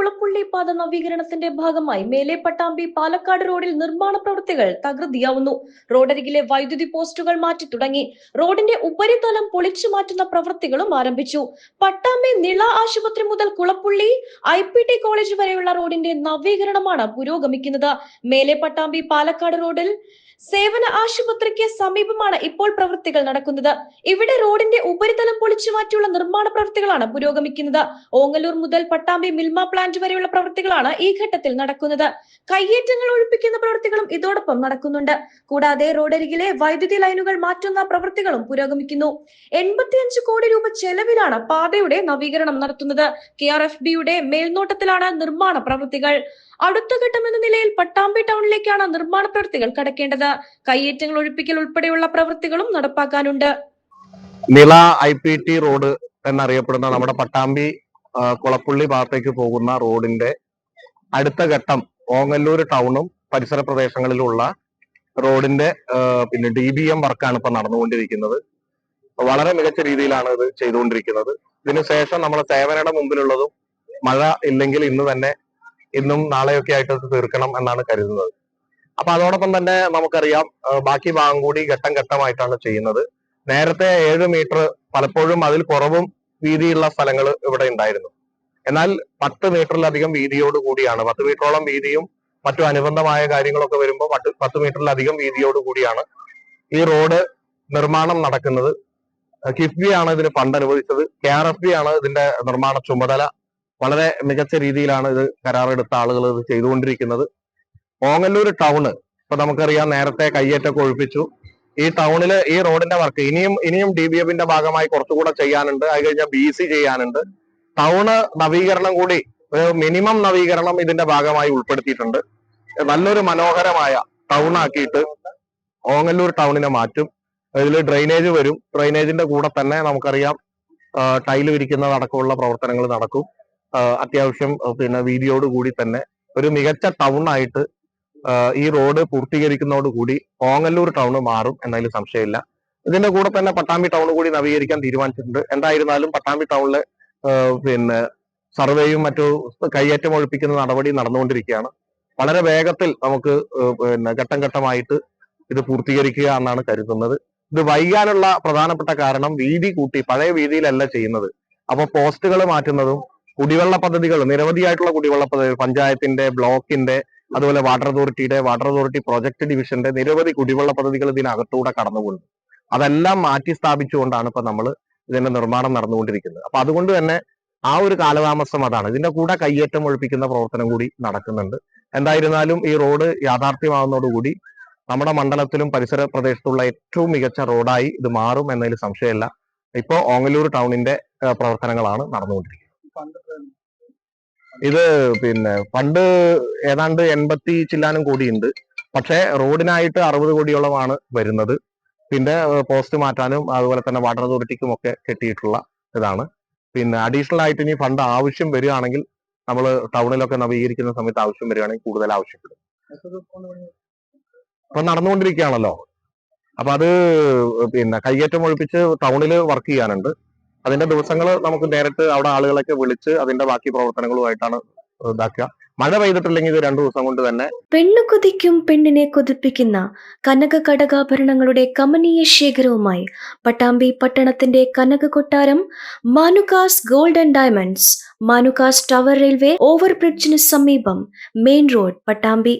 കുളപ്പുള്ളി പാത നവീകരണത്തിന്റെ ഭാഗമായി മേലെ പട്ടാമ്പി പാലക്കാട് റോഡിൽ നിർമ്മാണ പ്രവൃത്തികൾ തകൃതിയാവുന്നു. റോഡരികിലെ വൈദ്യുതി പോസ്റ്റുകൾ മാറ്റി തുടങ്ങി. റോഡിന്റെ ഉപരിതലം പൊളിച്ചു മാറ്റുന്ന പ്രവൃത്തികളും ആരംഭിച്ചു. പട്ടാമ്പി നിള ആശുപത്രി മുതൽ കുളപ്പുള്ളി ഐ കോളേജ് വരെയുള്ള റോഡിന്റെ നവീകരണമാണ് പുരോഗമിക്കുന്നത്. മേലെ പട്ടാമ്പി പാലക്കാട് റോഡിൽ സേവന ആശുപത്രിക്ക് സമീപമാണ് ഇപ്പോൾ പ്രവൃത്തികൾ നടക്കുന്നത്. ഇവിടെ റോഡിന്റെ ഉപരിതലം പൊളിച്ചു മാറ്റിയുള്ള നിർമ്മാണ പ്രവൃത്തികളാണ് പുരോഗമിക്കുന്നത്. ഓങ്ങലൂർ മുതൽ പട്ടാമ്പി മിൽമ പ്ലാന്റ് വരെയുള്ള പ്രവൃത്തികളാണ് ഈ ഘട്ടത്തിൽ നടക്കുന്നത്. കയ്യേറ്റങ്ങൾ ഒഴിപ്പിക്കുന്ന പ്രവൃത്തികളും ഇതോടൊപ്പം നടക്കുന്നുണ്ട്. കൂടാതെ റോഡരികിലെ വൈദ്യുതി ലൈനുകൾ മാറ്റുന്ന പ്രവൃത്തികളും പുരോഗമിക്കുന്നു. എൺപത്തിയഞ്ച് കോടി രൂപ ചെലവിലാണ് പാതയുടെ നവീകരണം നടത്തുന്നത്. കെ ആർ എഫ് ബിയുടെ മേൽനോട്ടത്തിലാണ് നിർമ്മാണ പ്രവൃത്തികൾ. അടുത്ത ഘട്ടം എന്ന നിലയിൽ പട്ടാമ്പി ടൗണിലേക്കാണ് നിർമ്മാണ പ്രവൃത്തികൾ കടക്കേണ്ടത്. കയ്യേറ്റങ്ങൾ ഒഴിപ്പിക്കൽ ഉൾപ്പെടെയുള്ള പ്രവൃത്തികളും നടപ്പാക്കാനുണ്ട്. Nila I P T road എന്നറിയപ്പെടുന്ന നമ്മുടെ പട്ടാമ്പി കുളപ്പുള്ളി ഭാഗത്തേക്ക് പോകുന്ന റോഡിന്റെ അടുത്ത ഘട്ടം ഓങ്ങല്ലൂർ ടൗണും പരിസര പ്രദേശങ്ങളിലുള്ള റോഡിന്റെ പിന്നെ ഡി ബി എം വർക്കാണ് ഇപ്പൊ നടന്നുകൊണ്ടിരിക്കുന്നത്. വളരെ മികച്ച രീതിയിലാണ് ഇത് ചെയ്തുകൊണ്ടിരിക്കുന്നത്. ഇതിനുശേഷം നമ്മുടെ സേവനയുടെ മുമ്പിലുള്ളതും മഴ ഇല്ലെങ്കിൽ ഇന്ന് തന്നെ ഇന്നും നാളെയൊക്കെ ആയിട്ട് തീർക്കണം എന്നാണ് കരുതുന്നത്. അപ്പൊ അതോടൊപ്പം തന്നെ നമുക്കറിയാം ബാക്കി ഭാഗം കൂടി ഘട്ടം ഘട്ടമായിട്ടാണ് ചെയ്യുന്നത്. നേരത്തെ ഏഴ് മീറ്റർ പലപ്പോഴും അതിൽ കുറവും വീതിയുള്ള സ്ഥലങ്ങൾ ഇവിടെ ഉണ്ടായിരുന്നു. എന്നാൽ പത്ത് മീറ്ററിലധികം വീതിയോട് കൂടിയാണ് പത്ത് മീറ്ററോളം വീതിയും മറ്റു അനുബന്ധമായ കാര്യങ്ങളൊക്കെ വരുമ്പോൾ പത്ത് പത്ത് മീറ്ററിലധികം വീതിയോട് കൂടിയാണ് ഈ റോഡ് നിർമ്മാണം നടക്കുന്നത്. കിഫ്ബി ആണ് ഇതിന് ഫണ്ട് അനുവദിച്ചത്. കെ ആർ എഫ് ബി ആണ് ഇതിന്റെ നിർമ്മാണ ചുമതല വളരെ മികച്ച രീതിയിലാണ് ഇത് കരാറെടുത്ത ആളുകൾ ഇത് ചെയ്തുകൊണ്ടിരിക്കുന്നത്. ഓങ്ങല്ലൂർ ടൗണ് ഇപ്പൊ നമുക്കറിയാം നേരത്തെ കയ്യേറ്റൊക്കെ ഒഴിപ്പിച്ചു. ഈ ടൗണിൽ ഈ റോഡിന്റെ വർക്ക് ഇനിയും ഇനിയും ഡി ബി എഫിന്റെ ഭാഗമായി കുറച്ചുകൂടെ ചെയ്യാനുണ്ട്. അത് കഴിഞ്ഞാൽ ബി സി ചെയ്യാനുണ്ട്. ടൗണ് നവീകരണം കൂടി ഒരു മിനിമം നവീകരണം ഇതിന്റെ ഭാഗമായി ഉൾപ്പെടുത്തിയിട്ടുണ്ട്. നല്ലൊരു മനോഹരമായ ടൗൺ ആക്കിയിട്ട് ഓങ്ങല്ലൂർ ടൗണിനെ മാറ്റും. ഇതിൽ ഡ്രെയിനേജ് വരും. ഡ്രെയിനേജിന്റെ കൂടെ തന്നെ നമുക്കറിയാം ടൈൽ വിരിക്കുന്നത് അടക്കമുള്ള പ്രവർത്തനങ്ങൾ നടക്കും. അത്യാവശ്യം പിന്നെ വീതിയോട് കൂടി തന്നെ ഒരു മികച്ച ടൗൺ ആയിട്ട് ഈ റോഡ് പൂർത്തീകരിക്കുന്നതോടുകൂടി ഓങ്ങല്ലൂർ ടൗൺ മാറും എന്നതിൽ സംശയമില്ല. ഇതിന്റെ കൂടെ തന്നെ പട്ടാമ്പി ടൗൺ കൂടി നവീകരിക്കാൻ തീരുമാനിച്ചിട്ടുണ്ട്. എന്തായിരുന്നാലും പട്ടാമ്പി ടൗണിലെ പിന്നെ സർവേയും മറ്റു കയ്യേറ്റം ഒഴിപ്പിക്കുന്ന നടപടി നടന്നുകൊണ്ടിരിക്കുകയാണ്. വളരെ വേഗത്തിൽ നമുക്ക് പിന്നെ ഘട്ടം ഘട്ടമായിട്ട് ഇത് പൂർത്തീകരിക്കുക എന്നാണ് കരുതുന്നത്. ഇത് വൈകാനുള്ള പ്രധാനപ്പെട്ട കാരണം വീതി കൂട്ടി പഴയ വീതിയിലല്ല ചെയ്യുന്നത്. അപ്പൊ പോസ്റ്റുകൾ മാറ്റുന്നതും കുടിവെള്ള പദ്ധതികൾ നിരവധിയായിട്ടുള്ള കുടിവെള്ള പദ്ധതികൾ പഞ്ചായത്തിന്റെ ബ്ലോക്കിന്റെ അതുപോലെ വാട്ടർ അതോറിറ്റിയുടെ വാട്ടർ അതോറിറ്റി പ്രോജക്ട് ഡിവിഷന്റെ നിരവധി കുടിവെള്ള പദ്ധതികൾ ഇതിനകത്തൂടെ കടന്നുപോകുന്നു. അതെല്ലാം മാറ്റി സ്ഥാപിച്ചുകൊണ്ടാണ് ഇപ്പൊ നമ്മൾ ഇതിന്റെ നിർമ്മാണം നടന്നുകൊണ്ടിരിക്കുന്നത്. അപ്പൊ അതുകൊണ്ട് തന്നെ ആ ഒരു കാലതാമസം അതാണ്. ഇതിന്റെ കൂടെ കയ്യേറ്റം ഒഴിപ്പിക്കുന്ന പ്രവർത്തനം കൂടി നടക്കുന്നുണ്ട്. എന്തായിരുന്നാലും ഈ റോഡ് യാഥാർത്ഥ്യമാകുന്നതോടുകൂടി നമ്മുടെ മണ്ഡലത്തിലും പരിസര പ്രദേശത്തുള്ള ഏറ്റവും മികച്ച റോഡായി ഇത് മാറും എന്നതിൽ സംശയമില്ല. ഇപ്പോൾ ഓങ്ങല്ലൂർ ടൗണിന്റെ പ്രവർത്തനങ്ങളാണ് നടന്നുകൊണ്ടിരിക്കുന്നത്. ഇത് പിന്നെ ഫണ്ട് ഏതാണ്ട് എൺപത്തി ചില്ലാനും കോടിയുണ്ട്. പക്ഷേ റോഡിനായിട്ട് അറുപത് കോടിയോളമാണ് വരുന്നത്. പിന്നെ പോസ്റ്റ് മാറ്റാനും അതുപോലെ തന്നെ വാട്ടർ അതോറിറ്റിക്കും ഒക്കെ കെട്ടിയിട്ടുള്ള ഇതാണ്. പിന്നെ അഡീഷണൽ ആയിട്ട് ഇനി ഫണ്ട് ആവശ്യം വരികയാണെങ്കിൽ നമ്മൾ ടൗണിലൊക്കെ നവീകരിക്കുന്ന സമയത്ത് ആവശ്യം വരികയാണെങ്കിൽ കൂടുതൽ ആവശ്യപ്പെടും. ഇപ്പൊ നടന്നുകൊണ്ടിരിക്കുകയാണല്ലോ. അപ്പൊ അത് പിന്നെ കൈയേറ്റം ഒഴിപ്പിച്ച് ടൗണിൽ വർക്ക് ചെയ്യാനുണ്ട്. അതിന്റെ ദിവസങ്ങൾ നമുക്ക് നേരിട്ട് അവിടെ ആളുകളൊക്കെ വിളിച്ച് അതിന്റെ ബാക്കി പ്രവർത്തനങ്ങളുമായിട്ടാണ് ഇതാക്കുക. മഴ പെയ്തിട്ടില്ലെങ്കിൽ രണ്ടു ദിവസം കൊണ്ട് തന്നെ പെണ്ണു കൊതിക്കും പെണ്ണിനെ കൊതിപ്പിക്കുന്ന കനക കടകാഭരണങ്ങളുടെ കമനീയ ശേഖരവുമായി പട്ടാമ്പി പട്ടണത്തിന്റെ Kanaka Kottaram Manukas gold and diamonds Manukas tower railway ഓവർബ്രിഡ്ജിന് സമീപം മെയിൻ റോഡ് പട്ടാമ്പി